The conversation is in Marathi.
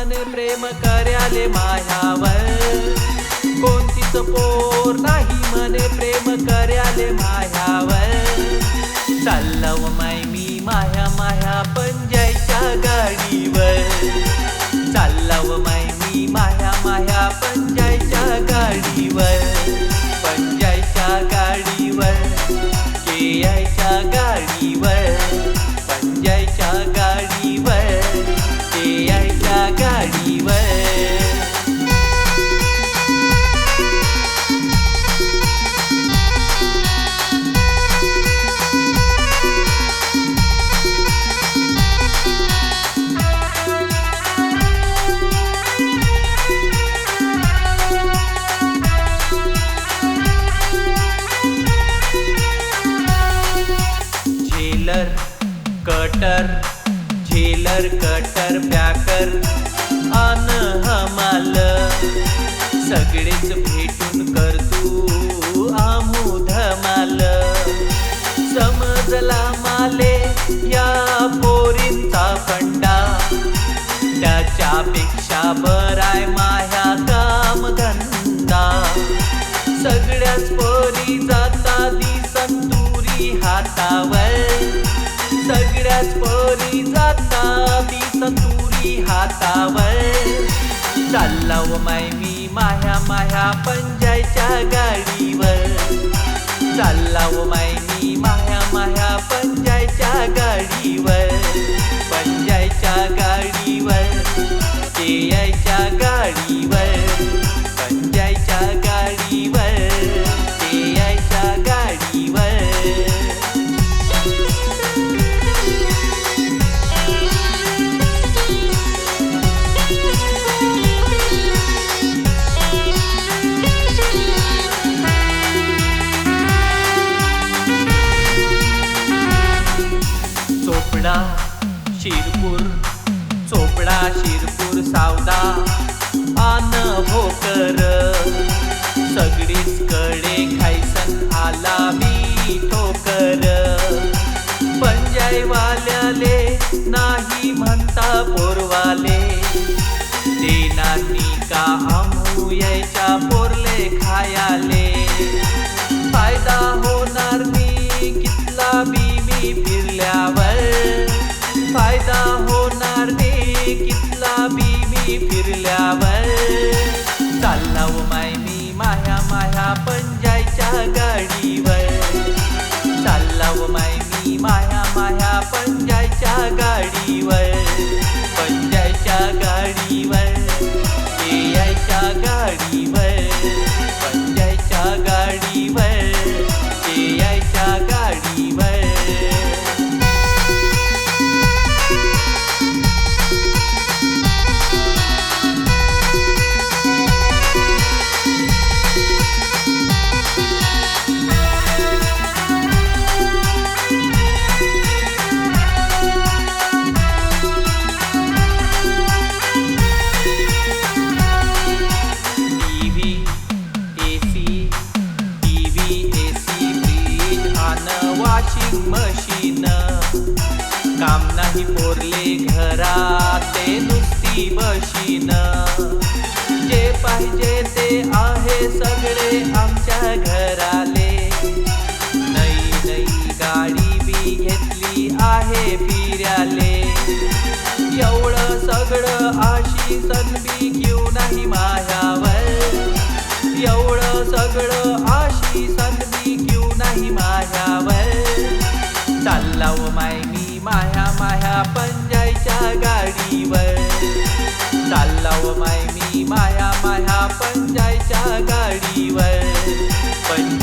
पोर प्रेम कर्याले मायावर. कोणतीच पोर नाही म्हणे प्रेम कर्याले मायावर. चाललव माय मी माया माया पंजायच्या गाडीवर. चाललव माय मी माया माया पंजायच्या गाडीवर. पंजायच्या गाडीवर. केयाच्या कटर झेलर कटर पॅकर अन हमाल सगळेच भेट हातावर. चाललाव माय मी माया माया पंजायच्या गाडीवर. चाललाव माय मी माया माया पंजायच्या गाडीवर. पंजायच्या गाडीवर केयाच्या गाडीवर. पंजाय चोपडा शिरपूर चोपडा शिरपूर सावदा आन भोकर सगळीच कडे खायसन आला मी ठोकर. पंजायवाल्याले नाही म्हणता पोरवाले देनानी का आमू यायच्या पोरले खायाले? फायदा हो होणार ते कितला बी मी फिरल्यावर. चाललाव माय मी माया माया पंजायच्या गाडीवर. चाललाव माय मी माया माया पंजायच्या गाडीवर. पंजायच्या गाडीवर. Washing machine. काम नाही पोरले घरात ते नुसती मशीन. जे पाहिजे ते आहे सगळे आमच्या घराले. नई नई गाडी बी घेतली आहे फिर्याले. एवढं सगळं आशी सनबी घेऊ नाही माझ्यावर एवढं सगळं आशी सनबी घेऊ नाही मायावर चाललाव माय मी माया माया पंजायच्या गाडीवर. चाललाव माय मी माया माया पंजायच्या गाडीवर. पण